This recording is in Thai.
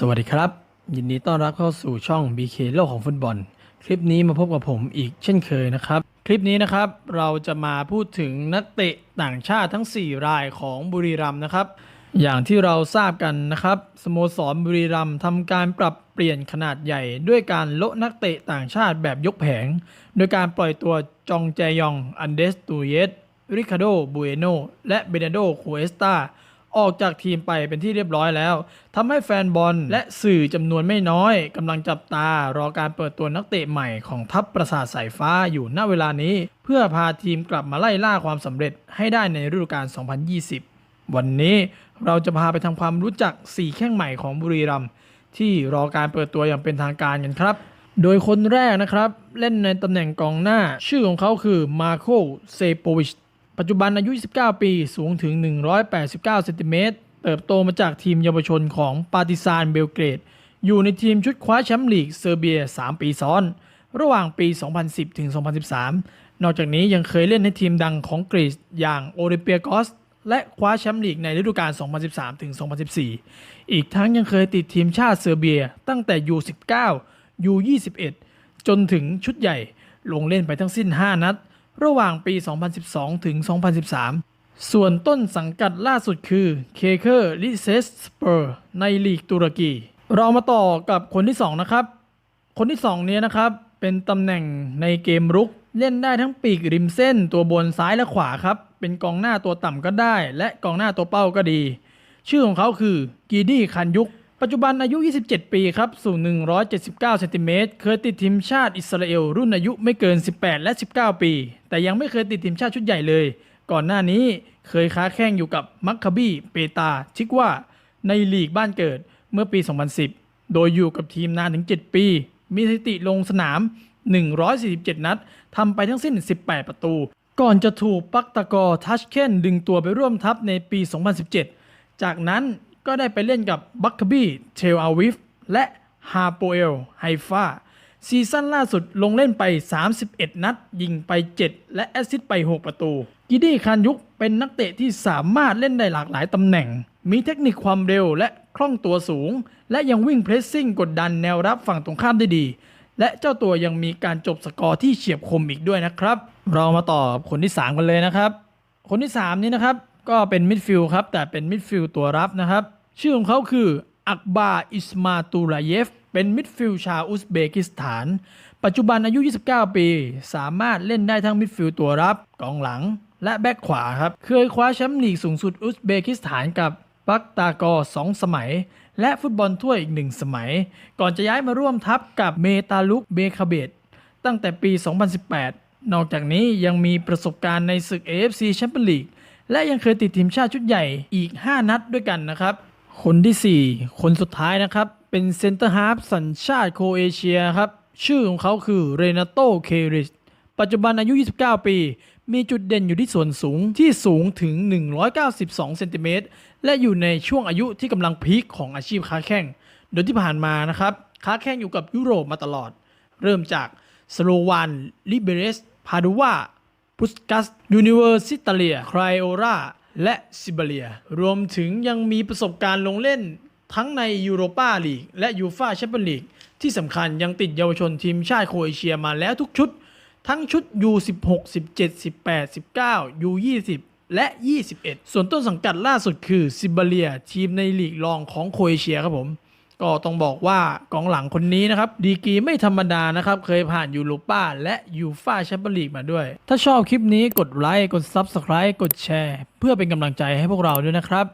สวัสดีครับ ยินดีต้อนรับเข้าสู่ช่อง BK โลกของฟุตบอล คลิปนี้มาพบกับผมอีกเช่นเคยนะครับ คลิปนี้นะครับเราจะมาพูดถึงนักเตะต่างชาติทั้ง 4 รายของบุรีรัมย์นะครับ อย่างที่เราทราบกันนะครับสโมสรบุรีรัมย์ทำการปรับเปลี่ยนขนาดใหญ่ ด้วยการโละนักเตะต่างชาติแบบยกแผง โดยการปล่อยตัวจองแจยองอันเดสตูเยสริคาโดบูเอโนและเบเนโดโคเอสตา ออกจากทีมไปเป็นที่เรียบร้อยแล้วทำให้แฟนบอลและสื่อจำนวนไม่น้อยกำลังจับตารอการเปิดตัวนักเตะใหม่ของทัพประสาทสายฟ้าอยู่ณเวลานี้ เพื่อพาทีมกลับมาไล่ล่าความสำเร็จให้ได้ในฤดูกาล 2020 วันนี้เราจะพาไปทำความรู้จัก 4 แข้งใหม่ของบุรีรัมย์ที่รอการเปิดตัวอย่างเป็นทางการกันครับ โดยคนแรกนะครับ เล่นในตำแหน่งกองหน้า ชื่อของเขาคือมาโคเซโปวิช ปัจจุบันอายุ 29 ปี สูงถึง 189 เซนติเมตร เติบโตมาจากทีมเยาวชนของปาติซานเบลเกรด อยู่ในทีมชุดคว้าแชมป์ลีกเซอร์เบีย 3 ปีซ้อน ระหว่างปี 2010 ถึง 2013 นอกจากนี้ยังเคยเล่นให้ทีมดังของกรีซอย่างโอลิเปียกอสและคว้าแชมป์ลีกในฤดูกาล 2013 ถึง 2014 อีกทั้งยังเคยติดทีมชาติเซอร์เบียตั้งแต่ U19 U21 จนถึงชุดใหญ่ ลงเล่นไปทั้งสิ้น 5 นัด ระหว่างปี 2012 ถึง 2013 ส่วนต้นสังกัดล่าสุดคือเคเคอร์ลิเซสเปอร์ในลีกตุรกี เรามาต่อกับคนที่ 2 นะครับ คนที่ 2 เนี้ยนะครับเป็นตำแหน่งในเกมรุกเล่นได้ทั้งปีกริมเส้นตัวบนซ้ายและขวาครับ เป็นกองหน้าตัวต่ำก็ได้ และกองหน้าตัวเป้าก็ดี ชื่อของเขาคือกีดี้คันยุก ปัจจุบันอายุ 27 ปีครับ สูง 179 เซนติเมตร เคยติดทีมชาติอิสราเอล รุ่นอายุไม่เกิน 18 และ 19 ปี แต่ยังไม่เคยติดทีมชาติชุดใหญ่เลย ก่อนหน้านี้เคยค้าแข่งอยู่กับมัคคาบีเปตา ชิกว่า ในลีกบ้านเกิดเมื่อปี 2010 โดยอยู่กับทีมนานถึง 7 ปี มีสถิติลงสนาม 147 นัด ทำไปทั้งสิ้น 18 ประตู ก่อนจะถูกปักตะกอทัชเคนดึงตัวไปร่วมทัพในปี 2017 จากนั้น ก็ได้ไปเล่นกับบัคคบีเทลอาวิฟและฮาโปเอลไฮฟาซีซั่นล่าสุดลงเล่นไป 31 นัด ยิงไป 7 และแอสซิสต์ไป 6 ประตู กิดี้คานยุกเป็นนักเตะที่สามารถเล่นได้หลากหลายตำแหน่ง มีเทคนิคความเร็วและคล่องตัวสูง และยังวิ่งเพรสซิ่งกดดันแนวรับฝั่งตรงข้ามได้ดี และเจ้าตัวยังมีการจบสกอร์ที่เฉียบคมอีกด้วยนะครับ เรามาต่อคนที่ 3 กันเลยนะครับ คนที่ 3 นี้นะครับ ก็เป็นมิดฟิลด์ครับ แต่เป็นมิดฟิลด์ตัวรับนะครับ ชื่อของเขาคืออักบาอิสมาตูราเยฟ เป็นมิดฟิลด์ชาวอุซเบกิสถาน ปัจจุบันอายุ 29 ปี สามารถเล่นได้ทั้งมิดฟิลด์ตัวรับ กองหลัง และแบ็คขวาครับ เคยคว้าแชมป์ลีกสูงสุดอุซเบกิสถานกับปักตากอสองสมัย และฟุตบอลถ้วยอีกหนึ่งสมัย ก่อนจะย้ายมาร่วมทัพกับเมตาลุกเบคาเบตตั้งแต่ปี 2018 นอกจากนี้ยังมีประสบการณ์ในศึก AFC แชมเปี้ยนลีก และยังเคยติดทีมชาติชุดใหญ่อีก 5 นัดด้วยกันนะครับ คนที่ 4 คนสุดท้ายนะครับ เป็นเซนเตอร์ฮาฟสัญชาติโครเอเชียครับ ชื่อของเขาคือเรนาโตเคริชปัจจุบันอายุ 29 ปี มีจุดเด่นอยู่ที่ส่วนสูงที่สูงถึง 192 เซนติเมตร และอยู่ในช่วงอายุที่กำลังพีคของอาชีพค้าแข่ง โดยที่ผ่านมานะครับ ค้าแข่งอยู่กับยุโรปมาตลอด เริ่มจากสโลวานลิเบเรส พาดูวา พุสกัสยูนิเวอร์ซิตาเลียไครโอราและซิบาเลีย รวมถึงยังมีประสบการณ์ลงเล่นทั้งในยูโรปาลีกและยูฟาแชมเปี้ยนลีก ที่สำคัญยังติดเยาวชนทีมชาติโครเอเชียมาแล้วทุกชุด ทั้งชุด U16 17 18 19 U20 และ 21 ส่วนต้นสังกัดล่าสุดคือซิบาเลีย ทีมในลีกรองของโครเอเชียครับผม ก็ต้องบอกว่ากองหลังคนนี้นะครับ ดีกีไม่ธรรมดานะครับ เคยผ่านยูโรป้าและยูฟาแชมเปี้ยนลีกมาด้วย ถ้าชอบคลิปนี้กดไลค์กด Subscribe กดแชร์ เพื่อเป็นกำลังใจให้พวกเราด้วยนะครับ